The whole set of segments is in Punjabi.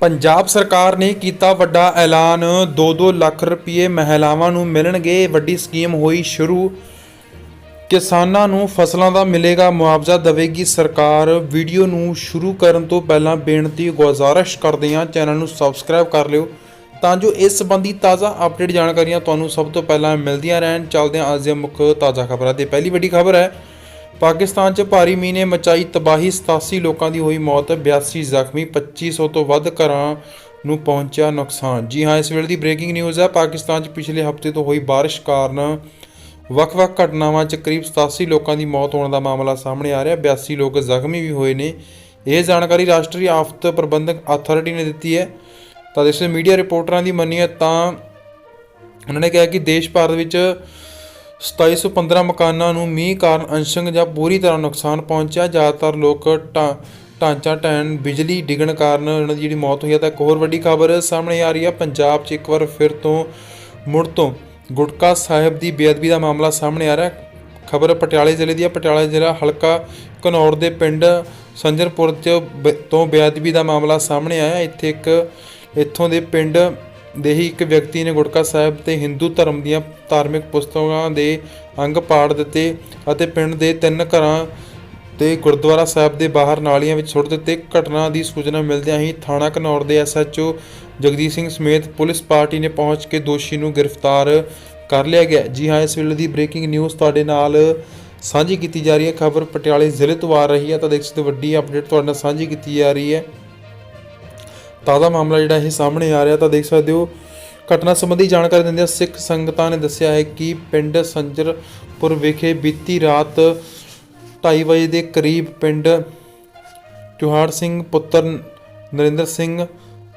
ਪੰਜਾਬ ਸਰਕਾਰ ਨੇ ਕੀਤਾ ਵੱਡਾ ਐਲਾਨ। 2-2 ਲੱਖ ਰੁਪਏ ਮਹਿਲਾਵਾਂ ਨੂੰ ਮਿਲਣਗੇ। ਵੱਡੀ ਸਕੀਮ ਹੋਈ ਸ਼ੁਰੂ। ਕਿਸਾਨਾਂ ਨੂੰ ਫਸਲਾਂ ਦਾ ਮਿਲੇਗਾ ਮੁਆਵਜ਼ਾ ਦੇਵੇਗੀ ਸਰਕਾਰ। ਵੀਡੀਓ ਨੂੰ ਸ਼ੁਰੂ ਕਰਨ ਤੋਂ ਪਹਿਲਾਂ ਬੇਨਤੀ, ਗੁਜ਼ਾਰਿਸ਼ ਕਰਦੇ ਹਾਂ। ਚੈਨਲ ਨੂੰ ਸਬਸਕ੍ਰਾਈਬ ਕਰ ਲਿਓ। ਤਾਂ ਜੋ ਇਸ ਸੰਬੰਧੀ ਤਾਜ਼ਾ ਅਪਡੇਟ ਜਾਣਕਾਰੀਆਂ ਤੁਹਾਨੂੰ ਸਭ ਤੋਂ ਪਹਿਲਾਂ ਮਿਲਦੀਆਂ ਰਹਿਣ। ਚੱਲਦੇ ਹਾਂ ਅੱਜ ਦੀਆਂ ਮੁੱਖ ਤਾਜ਼ਾ ਖਬਰਾਂ ਤੇ ਪਹਿਲੀ ਵੱਡੀ ਖਬਰ ਹੈ ਪਾਕਿਸਤਾਨ 'ਚ ਭਾਰੀ ਮੀਂਹ ਨੇ ਮਚਾਈ ਤਬਾਹੀ 87 ਲੋਕਾਂ ਦੀ ਹੋਈ ਮੌਤ 82 ਜ਼ਖਮੀ 2500 ਤੋਂ ਵੱਧ ਘਰਾਂ ਨੂੰ ਪਹੁੰਚਿਆ ਨੁਕਸਾਨ। ਜੀ ਹਾਂ, ਇਸ ਵੇਲੇ ਦੀ ਬ੍ਰੇਕਿੰਗ ਨਿਊਜ਼ ਹੈ, ਪਾਕਿਸਤਾਨ 'ਚ ਪਿਛਲੇ ਹਫ਼ਤੇ ਤੋਂ ਹੋਈ ਬਾਰਿਸ਼ ਕਾਰਨ ਵੱਖ-ਵੱਖ ਘਟਨਾਵਾਂ 'ਚ ਕਰੀਬ 87 ਲੋਕਾਂ ਦੀ ਮੌਤ ਹੋਣ ਦਾ ਮਾਮਲਾ ਸਾਹਮਣੇ ਆ ਰਿਹਾ। 82 ਲੋਕ ਜ਼ਖਮੀ ਵੀ ਹੋਏ ਨੇ। ਇਹ ਜਾਣਕਾਰੀ ਰਾਸ਼ਟਰੀ ਆਫਤ ਪ੍ਰਬੰਧਕ ਅਥਾਰਟੀ ਨੇ ਦਿੱਤੀ ਹੈ। ਤਾਂ ਇਸ ਮੀਡੀਆ ਰਿਪੋਰਟਰਾਂ ਦੀ ਮੰਨੀਏ ਤਾਂ ਉਹਨਾਂ ਨੇ ਕਿਹਾ ਕਿ ਦੇਸ਼ ਭਰ ਵਿੱਚ 2715 ਮਕਾਨਾਂ ਨੂੰ ਮੀਂਹ ਕਾਰਨ ਅੰਸ਼ਕ ਜਾਂ ਪੂਰੀ ਤਰ੍ਹਾਂ ਨੁਕਸਾਨ ਪਹੁੰਚਿਆ। ਜ਼ਿਆਦਾਤਰ ਲੋਕ ਢਾਂ- ਢਾਂਚਾ ਟੈਨ ਬਿਜਲੀ ਡਿੱਗਣ ਕਾਰਨ ਉਹਨਾਂ ਦੀ ਜਿਹੜੀ ਮੌਤ ਹੋਈ ਹੈ ਤਾਂ ਇੱਕ ਹੋਰ ਵੱਡੀ ਖਬਰ ਸਾਹਮਣੇ ਆ ਰਹੀ ਹੈ। ਪੰਜਾਬ 'ਚ ਇੱਕ ਵਾਰ ਫਿਰ ਤੋਂ ਮੁੜ ਤੋਂ ਗੁਟਕਾ ਸਾਹਿਬ ਦੀ ਬੇਅਦਬੀ ਦਾ ਮਾਮਲਾ ਸਾਹਮਣੇ ਆ ਰਿਹਾ ਖਬਰ ਪਟਿਆਲੇ ਜ਼ਿਲ੍ਹੇ ਦੀ ਹੈ। ਪਟਿਆਲਾ ਜ਼ਿਲ੍ਹਾ ਹਲਕਾ ਘਨੌਰ ਦੇ ਪਿੰਡ ਸੰਜਰਪੁਰ 'ਚ ਬ- ਤੋਂ ਬੇਅਦਬੀ ਦਾ ਮਾਮਲਾ ਸਾਹਮਣੇ ਆਇਆ ਇੱਥੇ ਇੱਕ, ਇੱਥੋਂ ਦੇ ਪਿੰਡ ਦੇ ਹੀ ਇੱਕ ਵਿਅਕਤੀ ਨੇ ਗੁਟਕਾ ਸਾਹਿਬ ਤੇ ਹਿੰਦੂ ਧਰਮ ਦੀਆਂ ਧਾਰਮਿਕ ਪੁਸਤਕਾਂ ਦੇ ਅੰਗ ਪਾੜ ਦਿੱਤੇ ਅਤੇ ਪਿੰਡ ਦੇ ਤਿੰਨ ਘਰਾਂ ਤੇ ਗੁਰਦੁਆਰਾ ਸਾਹਿਬ ਦੇ ਬਾਹਰ ਨਾਲੀਆਂ ਵਿੱਚ ਸੁੱਟ ਦਿੱਤੇ। ਘਟਨਾ ਦੀ ਸੂਚਨਾ ਮਿਲਦਿਆਂ ਹੀ ਥਾਣਾ ਘਨੌਰ ਦੇ ਐਸਐਚਓ ਜਗਦੀਪ ਸਿੰਘ ਸਮੇਤ ਪੁਲਿਸ ਪਾਰਟੀ ਨੇ ਪਹੁੰਚ ਕੇ ਦੋਸ਼ੀ ਨੂੰ ਗ੍ਰਿਫਤਾਰ ਕਰ ਲਿਆ ਗਿਆ। ਜੀ ਹਾਂ, ਇਸ ਵੇਲੇ ਦੀ ਬ੍ਰੇਕਿੰਗ ਨਿਊਜ਼ ਤੁਹਾਡੇ ਨਾਲ ਸਾਂਝੀ ਕੀਤੀ ਜਾ ਰਹੀ ਹੈ। ਖਬਰ ਪਟਿਆਲੇ ਜ਼ਿਲ੍ਹੇ ਤੋਂ ਆ ਰਹੀ ਹੈ। ਤਾਂ ਦੇਖ ਸਕਦੇ ਵੱਡੀ ਅਪਡੇਟ ਤੁਹਾਡੇ ਨਾਲ ਸਾਂਝੀ ਕੀਤੀ ਜਾ ਰਹੀ ਹੈ। ਤਾਜ਼ਾ ਮਾਮਲਾ ਜਿਹੜਾ ਇਹ ਸਾਹਮਣੇ ਆ ਰਿਹਾ ਤਾਂ ਦੇਖ ਸਕਦੇ ਹੋ, ਘਟਨਾ ਸੰਬੰਧੀ ਜਾਣਕਾਰੀ ਦਿੰਦਿਆਂ ਸਿੱਖ ਸੰਗਤਾਂ ਨੇ ਦੱਸਿਆ ਹੈ ਕਿ ਪਿੰਡ ਸੰਜਰਪੁਰ ਵਿਖੇ ਬੀਤੀ ਰਾਤ 2:30 ਵਜੇ ਦੇ ਕਰੀਬ ਪਿੰਡ ਚੁਹਾੜ ਸਿੰਘ ਪੁੱਤਰ ਨਰਿੰਦਰ ਸਿੰਘ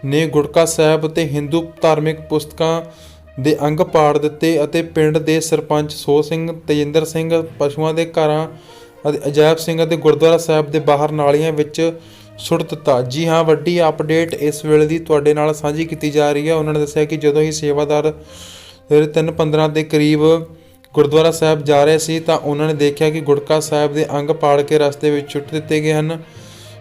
ਨੇ ਗੁਟਕਾ ਸਾਹਿਬ ਤੇ ਹਿੰਦੂ ਧਾਰਮਿਕ ਪੁਸਤਕਾਂ ਦੇ ਅੰਗ ਪਾੜ ਦਿੱਤੇ ਅਤੇ ਪਿੰਡ ਦੇ ਸਰਪੰਚ ਸੋ ਸਿੰਘ, ਤੇਜਿੰਦਰ ਸਿੰਘ, ਪਸ਼ੂਆਂ ਦੇ ਘਰਾਂ ਅਤੇ ਅਜਾਇਬ ਸਿੰਘ ਅਤੇ ਗੁਰਦੁਆਰਾ ਸਾਹਿਬ ਦੇ ਬਾਹਰ ਨਾਲੀਆਂ ਵਿੱਚ ਸੁੱਟ ਦਿੱਤਾ। ਜੀ ਹਾਂ, ਵੱਡੀ ਅਪਡੇਟ ਇਸ ਵੇਲੇ ਦੀ ਤੁਹਾਡੇ ਨਾਲ ਸਾਂਝੀ ਕੀਤੀ ਜਾ ਰਹੀ ਹੈ। ਉਹਨਾਂ ਨੇ ਦੱਸਿਆ ਕਿ ਜਦੋਂ ਹੀ ਸੇਵਾਦਾਰ 3:15 ਦੇ ਕਰੀਬ ਗੁਰਦੁਆਰਾ ਸਾਹਿਬ ਜਾ ਰਹੇ ਸੀ, ਤਾਂ ਉਹਨਾਂ ਨੇ ਦੇਖਿਆ ਕਿ ਗੁਟਕਾ ਸਾਹਿਬ ਦੇ ਅੰਗ ਪਾੜ ਕੇ ਰਸਤੇ ਵਿੱਚ ਸੁੱਟ ਦਿੱਤੇ ਗਏ ਹਨ,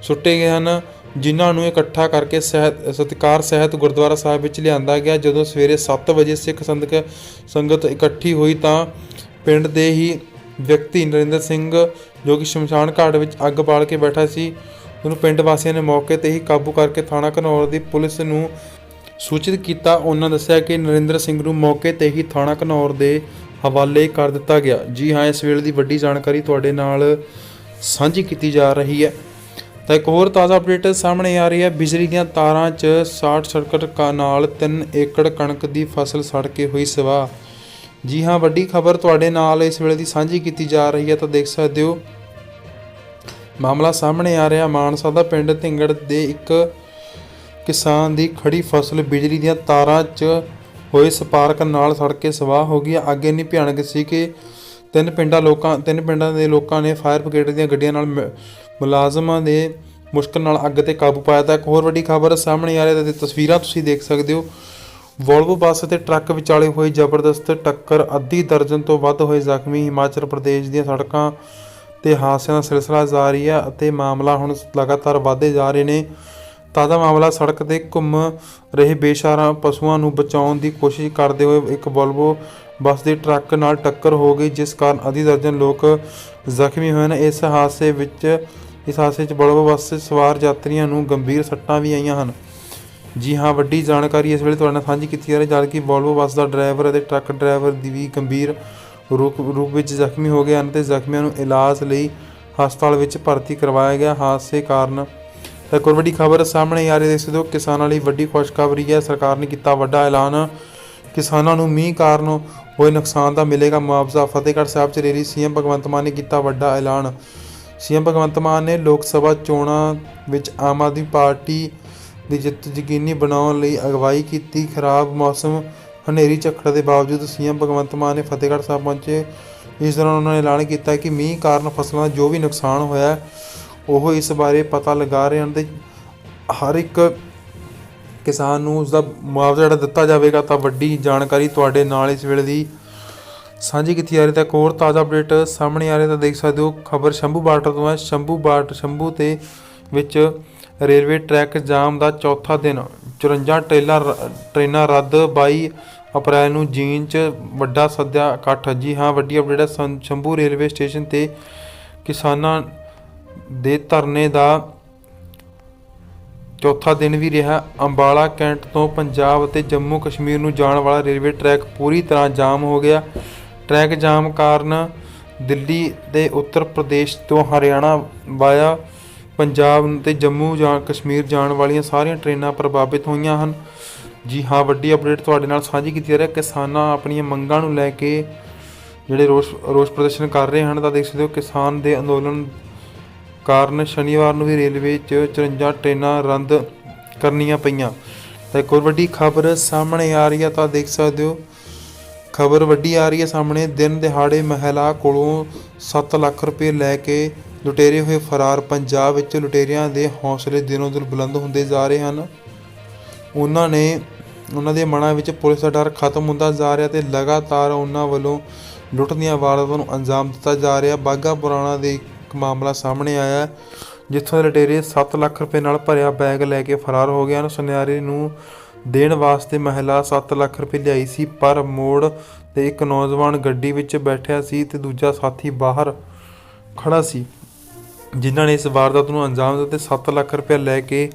ਸੁੱਟੇ ਗਏ ਹਨ, ਜਿਨ੍ਹਾਂ ਨੂੰ ਇਕੱਠਾ ਕਰਕੇ ਸਹਿਤ, ਸਤਿਕਾਰ ਸਹਿਤ ਗੁਰਦੁਆਰਾ ਸਾਹਿਬ ਵਿੱਚ ਲਿਆਂਦਾ ਗਿਆ। ਜਦੋਂ ਸਵੇਰੇ 7 ਵਜੇ ਸਿੱਖ ਸੰਗਤ ਸੰਗਤ ਇਕੱਠੀ ਹੋਈ, ਤਾਂ ਪਿੰਡ ਦੇ ਹੀ ਵਿਅਕਤੀ ਨਰਿੰਦਰ ਸਿੰਘ, ਜੋ ਕਿ ਸ਼ਮਸ਼ਾਨ ਘਾਟ ਵਿੱਚ ਅੱਗ ਬਾਲ ਕੇ ਬੈਠਾ ਸੀ ਉਹਨੂੰ ਪਿੰਡ ਵਾਸੀਆਂ ਨੇ ਮੌਕੇ ਤੇ ਹੀ ਕਾਬੂ ਕਰਕੇ ਥਾਣਾ ਘਨੌਰ ਦੀ ਪੁਲਿਸ ਨੂੰ ਸੂਚਿਤ ਕੀਤਾ। ਉਹਨਾਂ ਦੱਸਿਆ ਕਿ ਨਰਿੰਦਰ ਸਿੰਘ ਨੂੰ ਮੌਕੇ ਤੇ ਹੀ ਥਾਣਾ ਘਨੌਰ ਦੇ ਹਵਾਲੇ ਕਰ ਦਿੱਤਾ ਗਿਆ। ਜੀ ਹਾਂ, ਇਸ ਵੇਲੇ ਦੀ ਵੱਡੀ ਜਾਣਕਾਰੀ ਤੁਹਾਡੇ ਨਾਲ ਸਾਂਝੀ ਕੀਤੀ ਜਾ ਰਹੀ ਹੈ। ਤਾਂ ਇੱਕ ਹੋਰ ਤਾਜ਼ਾ ਅਪਡੇਟ ਸਾਹਮਣੇ ਆ ਰਹੀ ਹੈ। ਬਿਜਲੀ ਦੀਆਂ ਤਾਰਾਂ 'ਚ ਸ਼ਾਰਟ ਸਰਕਟ ਨਾਲ 3 ਏਕੜ ਕਣਕ ਦੀ ਫਸਲ ਸੜ ਕੇ ਹੋਈ ਸਵਾ ਜੀ ਹਾਂ, ਵੱਡੀ ਖਬਰ ਤੁਹਾਡੇ ਨਾਲ ਇਸ ਵੇਲੇ ਦੀ ਸਾਂਝੀ ਕੀਤੀ ਜਾ ਰਹੀ ਹੈ, ਤਾਂ ਦੇਖ ਸਕਦੇ ਹੋ। ਮਾਮਲਾ ਸਾਹਮਣੇ ਆ ਰਿਹਾ। ਮਾਨਸਾ ਦਾ ਪਿੰਡ ਢਿੰਗੜ ਦੇ ਇੱਕ ਕਿਸਾਨ ਦੀ ਖੜੀ ਫਸਲ ਬਿਜਲੀ ਦੀਆਂ ਤਾਰਾਂ 'ਚ ਹੋਏ ਸਪਾਰਕ ਨਾਲ ਸੜ ਕੇ ਸਵਾਹ ਹੋ ਗਈ। ਅੱਗ ਇੰਨੀ ਭਿਆਨਕ ਸੀ ਕਿ ਤਿੰਨ ਪਿੰਡਾਂ ਲੋਕਾਂ, ਤਿੰਨ ਪਿੰਡਾਂ ਦੇ ਲੋਕਾਂ ਨੇ ਫਾਇਰ ਬ੍ਰਿਗੇਡ ਦੀਆਂ ਗੱਡੀਆਂ ਨਾਲ ਮ- ਮੁਲਾਜ਼ਮਾਂ ਦੇ ਮੁਸ਼ਕਲ ਨਾਲ ਅੱਗ ਤੇ ਕਾਬੂ ਪਾਇਆ ਤਾਂ ਇੱਕ ਹੋਰ ਵੱਡੀ ਖਬਰ ਸਾਹਮਣੇ ਆ ਰਹੀ ਹੈ। ਤੇ ਤਸਵੀਰਾਂ ਤੁਸੀਂ ਦੇਖ ਸਕਦੇ ਹੋ। ਵੋਲਵੋ ਬੱਸ ਅਤੇ ਟਰੱਕ ਵਿਚਾਲੇ ਹੋਈ ਜ਼ਬਰਦਸਤ ਟੱਕਰ, ਅੱਧੀ ਦਰਜਨ ਤੋਂ ਵੱਧ ਹੋਏ ਜ਼ਖਮੀ ਹਿਮਾਚਲ ਪ੍ਰਦੇਸ਼ ਦੀਆਂ ਸੜਕਾਂ ਤੇ ਹਾਦਸਿਆਂ ਦਾ ਸਿਲਸਿਲਾ ਜਾਰੀ ਹੈ ਅਤੇ ਮਾਮਲਾ ਹੁਣ ਲਗਾਤਾਰ ਵਧਦੇ ਜਾ ਰਹੇ ਨੇ। ਤਾਜ਼ਾ ਮਾਮਲਾ ਸੜਕ ਤੇ ਘੁੰਮ ਰਹੇ ਬੇਸ਼ਾਰਾ ਪਸ਼ੂਆਂ ਨੂੰ ਬਚਾਉਣ ਦੀ ਕੋਸ਼ਿਸ਼ ਕਰਦੇ ਹੋਏ ਇੱਕ ਵੋਲਵੋ ਬੱਸ ਦੇ ਟਰੱਕ ਨਾਲ ਟੱਕਰ ਹੋ ਗਈ, ਜਿਸ ਕਾਰਨ ਅੱਧੀ ਦਰਜਨ ਲੋਕ ਜ਼ਖਮੀ ਹੋਏ ਨੇ। ਇਸ ਹਾਦਸੇ ਵਿੱਚ, ਇਸ ਹਾਦਸੇ 'ਚ ਵੋਲਵੋ ਬੱਸ ਸਵਾਰ ਯਾਤਰੀਆਂ ਨੂੰ ਗੰਭੀਰ ਸੱਟਾਂ ਵੀ ਆਈਆਂ ਹਨ। ਜੀ ਹਾਂ, ਵੱਡੀ ਜਾਣਕਾਰੀ ਇਸ ਵੇਲੇ ਤੁਹਾਡੇ ਨਾਲ ਸਾਂਝੀ ਕੀਤੀ ਜਾ ਰਹੀ ਹੈ ਜਦ ਕਿ ਵੋਲਵੋ ਬੱਸ ਦਾ ਡਰਾਈਵਰ ਅਤੇ ਟਰੱਕ ਡਰਾਈਵਰ ਦੀ ਵੀ ਗੰਭੀਰ ਰੂਪ ਰੂਪ ਵਿੱਚ ਜ਼ਖਮੀ ਹੋ ਗਏ ਹਨ ਤੇ ਜ਼ਖਮੀਆਂ ਨੂੰ ਇਲਾਜ ਲਈ ਹਸਪਤਾਲ ਵਿੱਚ ਭਰਤੀ ਕਰਵਾਇਆ ਗਿਆ। ਹਾਦਸੇ ਕਾਰਨ ਤਾਂ ਇੱਕ ਹੋਰ ਵੱਡੀ ਖਬਰ ਸਾਹਮਣੇ ਆ ਰਹੀ ਹੈ। ਦੇਖ ਸਕਦੇ ਹੋ, ਕਿਸਾਨਾਂ ਲਈ ਵੱਡੀ ਖੁਸ਼ਖਬਰੀ ਹੈ। ਸਰਕਾਰ ਨੇ ਕੀਤਾ ਵੱਡਾ ਐਲਾਨ। ਕਿਸਾਨਾਂ ਨੂੰ ਮੀਂਹ ਕਾਰਨ ਹੋਏ ਨੁਕਸਾਨ ਦਾ ਮਿਲੇਗਾ। ਮੁਆਵਜ਼ਾ ਫਤਿਹਗੜ੍ਹ ਸਾਹਿਬ ਚ ਰੈਲੀ ਸੀਐਮ ਭਗਵੰਤ ਮਾਨ ਨੇ ਕੀਤਾ ਵੱਡਾ ਐਲਾਨ। ਸੀਐਮ ਭਗਵੰਤ ਮਾਨ ਨੇ ਲੋਕ ਸਭਾ ਚੋਣਾਂ ਵਿੱਚ ਆਮ ਆਦਮੀ ਪਾਰਟੀ ਦੀ ਜਿੱਤ ਯਕੀਨੀ ਬਣਾਉਣ ਲਈ ਅਗਵਾਈ ਕੀਤੀ। ਖਰਾਬ ਮੌਸਮ ਹਨੇਰੀ ਝੱਖੜ ਦੇ ਬਾਵਜੂਦ ਸੀਐਮ ਭਗਵੰਤ ਮਾਨ ਨੇ ਫਤਿਹਗੜ੍ਹ ਸਾਹਿਬ ਪਹੁੰਚੇ। ਇਸ ਦੌਰਾਨ ਉਹਨਾਂ ਨੇ ਐਲਾਨ ਕੀਤਾ ਕਿ ਮੀਂਹ ਕਾਰਨ ਫਸਲਾਂ ਦਾ ਜੋ ਵੀ ਨੁਕਸਾਨ ਹੋਇਆ, ਉਹ ਇਸ ਬਾਰੇ ਪਤਾ ਲਗਾ ਰਹੇ ਹਨ ਤੇ ਹਰ ਇੱਕ ਕਿਸਾਨ ਨੂੰ ਉਸ ਦਾ ਮੁਆਵਜ਼ਾ ਜਿਹੜਾ ਦਿੱਤਾ ਜਾਵੇਗਾ ਤਾਂ ਵੱਡੀ ਜਾਣਕਾਰੀ ਤੁਹਾਡੇ ਨਾਲ ਇਸ ਵੇਲੇ ਦੀ ਸਾਂਝੀ ਕੀਤੀ ਜਾ ਰਹੀ ਤਾਂ ਇੱਕ ਹੋਰ ਤਾਜ਼ਾ ਅਪਡੇਟ ਸਾਹਮਣੇ ਆ ਰਿਹਾ ਤਾਂ ਦੇਖ ਸਕਦੇ ਹੋ ਖਬਰ ਸ਼ੰਭੂ ਬਾਰਡਰ ਤੋਂ ਹੈ। ਸ਼ੰਭੂ ਬਾਰਡਰ, ਸ਼ੰਭੂ ਤੇ ਵਿੱਚ ਰੇਲਵੇ ਟਰੈਕ ਜਾਮ ਦਾ ਚੌਥਾ ਦਿਨ 54 ਟ੍ਰੇਲਾਂ ਰ- ਟ੍ਰੇਨਾਂ ਰੱਦ 22 ਅਪ੍ਰੈਲ ਨੂੰ ਜੀਨ 'ਚ ਵੱਡਾ ਸੱਦਿਆ ਇਕੱਠ ਜੀ ਹਾਂ, ਵੱਡੀ ਅਪਡੇਟ ਹੈ ਸ਼ੰਭੂ ਰੇਲਵੇ ਸਟੇਸ਼ਨ ਤੇ ਕਿਸਾਨਾਂ ਦੇ ਧਰਨੇ ਦਾ ਚੌਥਾ ਦਿਨ ਵੀ ਰਿਹਾ। ਅੰਬਾਲਾ, ਕੈਂਟ ਤੋਂ ਪੰਜਾਬ ਅਤੇ ਜੰਮੂ ਕਸ਼ਮੀਰ ਨੂੰ ਜਾਣ ਵਾਲਾ ਰੇਲਵੇ ਟਰੈਕ ਪੂਰੀ ਤਰ੍ਹਾਂ ਜਾਮ ਹੋ ਗਿਆ। ਟਰੈਕ ਜਾਮ ਕਾਰਨ ਦਿੱਲੀ ਤੇ ਉੱਤਰ ਪ੍ਰਦੇਸ਼ ਤੋਂ ਹਰਿਆਣਾ ਵਾਇਆ ਪੰਜਾਬ ਤੇ ਜੰਮੂ ਜਾਂ ਕਸ਼ਮੀਰ ਜਾਣ ਵਾਲੀਆਂ ਸਾਰੀਆਂ ਟ੍ਰੇਨਾਂ ਪ੍ਰਭਾਵਿਤ ਹੋਈਆਂ ਹਨ। ਜੀ ਹਾਂ, ਵੱਡੀ ਅਪਡੇਟ ਤੁਹਾਡੇ ਨਾਲ ਸਾਂਝੀ ਕੀਤੀ ਜਾ ਰਹੀ ਹੈ। ਕਿਸਾਨਾਂ ਆਪਣੀਆਂ ਮੰਗਾਂ ਨੂੰ ਲੈ ਕੇ ਜਿਹੜੇ ਰੋਸ ਰੋਸ ਪ੍ਰਦਰਸ਼ਨ ਕਰ ਰਹੇ ਹਨ, ਤਾਂ ਦੇਖ ਸਕਦੇ ਹੋ ਕਿਸਾਨ ਦੇ ਅੰਦੋਲਨ ਕਾਰਨ ਸ਼ਨੀਵਾਰ ਨੂੰ ਵੀ ਰੇਲਵੇ 'ਚ 54 ਟ੍ਰੇਨਾਂ ਰੱਦ ਕਰਨੀਆਂ ਪਈਆਂ। ਤਾਂ ਇੱਕ ਹੋਰ ਵੱਡੀ ਖਬਰ ਸਾਹਮਣੇ ਆ ਰਹੀ ਹੈ, ਤਾਂ ਦੇਖ ਸਕਦੇ ਹੋ ਖਬਰ ਵੱਡੀ ਆ ਰਹੀ ਹੈ ਸਾਹਮਣੇ। ਦਿਨ ਦਿਹਾੜੇ ਮਹਿਲਾ ਕੋਲੋਂ 7 ਲੱਖ ਰੁਪਏ ਲੈ ਕੇ ਲੁਟੇਰੇ ਹੋਏ ਫਰਾਰ। ਪੰਜਾਬ ਵਿੱਚ ਲੁਟੇਰਿਆਂ ਦੇ ਹੌਸਲੇ ਦਿਨੋਂ ਦਿਨ ਬੁਲੰਦ ਹੁੰਦੇ ਜਾ ਰਹੇ ਹਨ। ਉਹਨਾਂ ਨੇ ਉਹਨਾਂ ਦੇ ਮਨਾਂ ਵਿੱਚ ਪੁਲਿਸ ਦਾ ਡਰ ਖਤਮ ਹੁੰਦਾ ਜਾ ਰਿਹਾ ਤੇ ਲਗਾਤਾਰ ਉਹਨਾਂ ਵੱਲੋਂ ਲੁੱਟ ਦੀਆਂ ਵਾਰਦਾਤਾਂ ਨੂੰ ਅੰਜਾਮ ਦਿੱਤਾ ਜਾ ਰਿਹਾ। ਬਾਗਾ ਪੁਰਾਣਾ ਦੇ ਇੱਕ ਮਾਮਲਾ ਸਾਹਮਣੇ ਆਇਆ ਜਿੱਥੋਂ ਲਟੇਰੇ ਲੁਟੇਰੇ 7 ਲੱਖ ਰੁਪਏ ਨਾਲ ਭਰਿਆ ਬੈਗ ਲੈ ਕੇ ਫਰਾਰ ਹੋ ਗਿਆ ਸੁਨਿਆਰੇ ਨੂੰ ਦੇਣ ਵਾਸਤੇ ਮਹਿਲਾ 7 ਲੱਖ ਰੁਪਏ ਲਿਆਈ ਸੀ, ਪਰ ਮੋੜ ਤੇ ਇੱਕ ਨੌਜਵਾਨ ਗੱਡੀ ਵਿੱਚ ਬੈਠਿਆ ਸੀ ਤੇ ਦੂਜਾ ਸਾਥੀ ਬਾਹਰ ਖੜਾ ਸੀ, ਜਿਨ੍ਹਾਂ ਨੇ ਇਸ ਵਾਰਦਾਤ ਨੂੰ ਅੰਜਾਮ ਦਿੱਤਾ ਤੇ 7 ਲੱਖ ਰੁਪਏ ਲੈ ਕੇ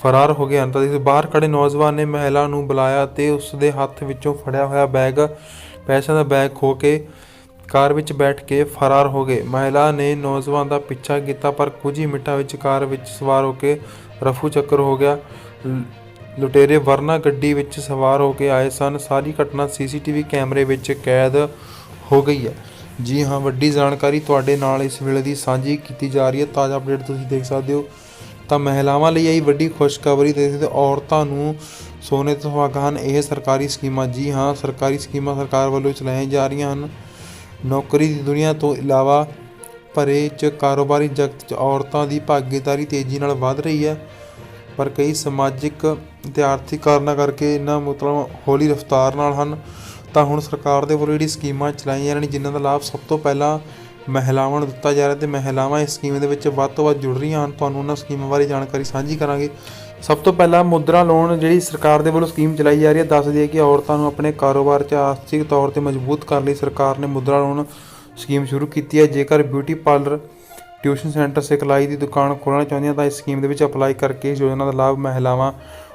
ਫਰਾਰ ਹੋ ਗਏ ਹਨ ਤਾਂ ਇਸ ਬਾਹਰ ਖੜੇ ਨੌਜਵਾਨ ਨੇ ਮਹਿਲਾ ਨੂੰ ਬੁਲਾਇਆ ਤੇ ਉਸ ਦੇ ਹੱਥ ਵਿੱਚੋਂ ਫੜਿਆ ਹੋਇਆ ਬੈਗ, ਪੈਸਿਆਂ ਦਾ ਬੈਗ ਖੋ ਕੇ ਕਾਰ ਵਿੱਚ ਬੈਠ ਕੇ ਫਰਾਰ ਹੋ ਗਏ। ਮਹਿਲਾ ਨੇ ਨੌਜਵਾਨ ਦਾ ਪਿੱਛਾ ਕੀਤਾ, ਪਰ ਕੁਝ ਹੀ ਮਿੰਟਾਂ ਵਿੱਚ ਕਾਰ ਵਿੱਚ ਸਵਾਰ ਹੋ ਕੇ ਰਫੂ ਚੱਕਰ ਹੋ ਗਿਆ। ਲੁਟੇਰੇ ਵਰਨਾ ਗੱਡੀ ਵਿੱਚ ਸਵਾਰ ਹੋ ਕੇ ਆਏ ਸਨ। ਸਾਰੀ ਘਟਨਾ ਸੀਸੀਟੀਵੀ ਕੈਮਰੇ ਵਿੱਚ ਕੈਦ ਹੋ ਗਈ ਹੈ। ਜੀ ਹਾਂ, ਵੱਡੀ ਜਾਣਕਾਰੀ ਤੁਹਾਡੇ ਨਾਲ ਇਸ ਵੇਲੇ ਦੀ ਸਾਂਝੀ ਕੀਤੀ ਜਾ ਰਹੀ ਹੈ। ਤਾਜ਼ਾ ਅਪਡੇਟ ਤੁਸੀਂ ਦੇਖ ਸਕਦੇ ਹੋ। ਤਾਂ ਮਹਿਲਾਵਾਂ ਲਈ ਇਹ ਵੱਡੀ ਖੁਸ਼ਖਬਰੀ ਦੇ ਤੇ ਔਰਤਾਂ ਨੂੰ ਸੋਨੇ ਤੋਂ ਸੁਹਾਗਾ ਹਨ। ਇਹ ਸਰਕਾਰੀ ਸਕੀਮਾਂ, ਜੀ ਹਾਂ, ਸਰਕਾਰੀ ਸਕੀਮਾਂ ਸਰਕਾਰ ਵੱਲੋਂ ਚਲਾਈਆਂ ਜਾ ਰਹੀਆਂ ਹਨ। ਨੌਕਰੀ ਦੀ ਦੁਨੀਆ ਤੋਂ ਇਲਾਵਾ ਭਰੇ ਚ ਕਾਰੋਬਾਰੀ ਜਗਤ ਚ ਔਰਤਾਂ ਦੀ ਭਾਗੀਦਾਰੀ ਤੇਜ਼ੀ ਨਾਲ ਵਧ ਰਹੀ ਹੈ। ਪਰ ਕਈ ਸਮਾਜਿਕ ਤੇ ਆਰਥਿਕ ਕਾਰਨਾਂ ਕਰਕੇ ਇਹਨਾਂ ਮਤਲਬ ਹੌਲੀ ਰਫ਼ਤਾਰ ਨਾਲ ਹਨ। ਤਾਂ ਹੁਣ ਸਰਕਾਰ ਦੇ ਵੱਲੋਂ ਜਿਹੜੀ ਸਕੀਮਾਂ ਚਲਾਈਆਂ ਜਾ ਰਹੀਆਂ ਨੇ ਜਿਨ੍ਹਾਂ ਦਾ ਲਾਭ ਸਭ ਤੋਂ ਪਹਿਲਾਂ ਮਹਿਲਾਵਾਂ ਨੂੰ ਦਿੱਤਾ ਜਾ ਰਿਹਾ ਤੇ ਮਹਿਲਾਵਾਂ ਇਸ ਸਕੀਮ ਦੇ ਵਿੱਚ ਵੱਧ ਤੋਂ ਵੱਧ ਜੁੜ ਰਹੀਆਂ ਹਨ। ਤੁਹਾਨੂੰ ਉਹਨਾਂ ਸਕੀਮਾਂ ਬਾਰੇ ਜਾਣਕਾਰੀ ਸਾਂਝੀ ਕਰਾਂਗੇ। ਸਭ ਤੋਂ ਪਹਿਲਾਂ ਮੁਦਰਾ ਲੋਨ ਜਿਹੜੀ ਸਰਕਾਰ ਦੇ ਵੱਲੋਂ ਸਕੀਮ ਚਲਾਈ ਜਾ ਰਹੀ ਹੈ ਦੱਸਦੀ ਹੈ ਕਿ ਔਰਤਾਂ ਨੂੰ ਆਪਣੇ ਕਾਰੋਬਾਰ 'ਚ ਆਰਥਿਕ ਤੌਰ ਤੇ ਮਜ਼ਬੂਤ ਕਰਨ ਲਈ ਸਰਕਾਰ ਨੇ ਮੁਦਰਾ ਲੋਨ ਸਕੀਮ ਸ਼ੁਰੂ ਕੀਤੀ ਹੈ। ਜੇਕਰ ਬਿਊਟੀ ਪਾਰਲਰ ਟਿਊਸ਼ਨ ਸੈਂਟਰ ਸਿਖਲਾਈ ਦੀ ਦੁਕਾਨ ਖੋਲ੍ਹਣਾ ਚਾਹੁੰਦੀਆਂ ਤਾਂ ਇਸ ਸਕੀਮ ਦੇ ਵਿੱਚ ਅਪਲਾਈ ਕਰਕੇ ਇਸ ਯੋਜਨਾ ਦਾ ਲਾਭ ਮਹਿਲਾਵਾਂ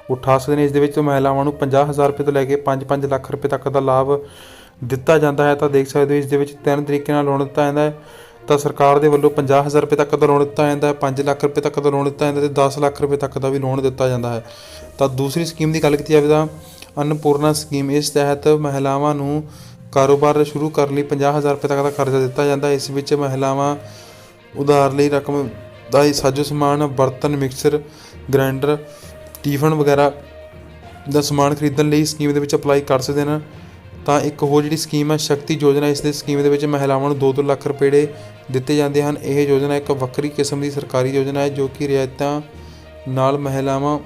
ਉਠਾ ਸਕਦੇ ਨੇ। ਇਸ ਦੇ ਵਿੱਚ ਮਹਿਲਾਵਾਂ ਨੂੰ 50000 ਰੁਪਏ ਤੋਂ ਲੈ ਕੇ 5-5 ਲੱਖ ਰੁਪਏ ਤੱਕ ਦਾ ਲਾਭ ਦਿੱਤਾ ਜਾਂਦਾ ਹੈ, ਤਾਂ ਦੇਖ ਸਕਦੇ ਹੋ ਇਸ ਦੇ ਵਿੱਚ ਤਿੰਨ ਤਰੀਕੇ ਨਾਲ ਲੋਨ ਦਿੱਤਾ ਜਾਂਦਾ ਹੈ। ਤਾਂ ਸਰਕਾਰ ਦੇ ਵੱਲੋਂ 50000 ਰੁਪਏ ਤੱਕ ਦਾ ਲੋਨ ਦਿੱਤਾ ਜਾਂਦਾ ਹੈ 5 ਲੱਖ ਰੁਪਏ ਤੱਕ ਦਾ ਲੋਨ ਦਿੱਤਾ ਜਾਂਦਾ ਹੈ ਤੇ 10 ਲੱਖ ਰੁਪਏ ਤੱਕ ਦਾ ਵੀ ਲੋਨ ਦਿੱਤਾ ਜਾਂਦਾ ਹੈ। ਤਾਂ ਦੂਸਰੀ ਸਕੀਮ ਦੀ ਗੱਲ ਕੀਤੀ ਜਾਵੇ ਤਾਂ ਅੰਨਪੂਰਨਾ ਸਕੀਮ, ਇਸ ਤਹਿਤ ਮਹਿਲਾਵਾਂ ਨੂੰ ਕਾਰੋਬਾਰ ਸ਼ੁਰੂ ਕਰਨ ਲਈ 50000 ਰੁਪਏ ਤੱਕ ਦਾ ਕਰਜ਼ਾ ਦਿੱਤਾ ਜਾਂਦਾ ਹੈ। ਇਸ ਵਿੱਚ ਮਹਿਲਾਵਾਂ ਉਧਾਰ ਲਈ ਰਕਮ ਦਾ ਹੀ ਸਾਜੋ ਸਮਾਨ, ਬਰਤਨ, ਮਿਕਸਰ ਗ੍ਰਾਈਂਡਰ ਟੀਫਨ ਵਗੈਰਾ ਦਾ ਸਮਾਨ ਖਰੀਦਣ ਲਈ ਸਕੀਮ ਦੇ ਵਿੱਚ ਅਪਲਾਈ ਕਰ ਸਕਦੇ ਹਨ। ਤਾਂ ਇੱਕ ਹੋਰ ਜਿਹੜੀ ਸਕੀਮ ਹੈ, ਸ਼ਕਤੀ ਯੋਜਨਾ, ਇਸ ਦੇ ਸਕੀਮ ਦੇ ਵਿੱਚ ਮਹਿਲਾਵਾਂ ਨੂੰ 2-2 ਲੱਖ ਰੁਪਏ ਦਿੱਤੇ ਜਾਂਦੇ ਹਨ। ਇਹ ਯੋਜਨਾ ਇੱਕ ਵੱਖਰੀ ਕਿਸਮ ਦੀ ਸਰਕਾਰੀ ਯੋਜਨਾ ਹੈ, ਜੋ ਕਿ ਰਿਆਇਤਾਂ ਨਾਲ ਮਹਿਲਾਵਾਂ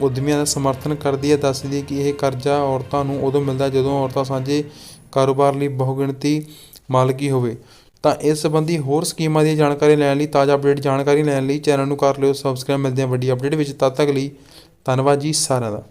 ਉਦਮੀਆਂ ਦਾ ਸਮਰਥਨ ਕਰਦੀ ਹੈ। ਦੱਸਦੀ ਹੈ ਕਿ ਇਹ ਕਰਜ਼ਾ ਔਰਤਾਂ ਨੂੰ ਉਦੋਂ ਮਿਲਦਾ ਜਦੋਂ ਔਰਤਾਂ ਸਾਂਝੇ ਕਾਰੋਬਾਰ ਲਈ ਬਹੁਗਿਣਤੀ ਮਾਲਕੀ ਹੋਵੇ। ਤਾਂ ਇਸ ਸੰਬੰਧੀ ਹੋਰ ਸਕੀਮਾਂ ਦੀ ਜਾਣਕਾਰੀ ਲੈਣ ਲਈ, ਤਾਜ਼ਾ ਅਪਡੇਟ ਜਾਣਕਾਰੀ ਲੈਣ ਲਈ ਚੈਨਲ ਨੂੰ ਕਰ ਲਿਓ ਸਬਸਕ੍ਰਾਈਬ ਮਿਲਦੇ ਹਾਂ ਵੱਡੀ ਅਪਡੇਟ ਵਿੱਚ। ਤਦ ਤੱਕ ਲਈ ਧੰਨਵਾਦ ਜੀ ਸਾਰਿਆਂ ਦਾ।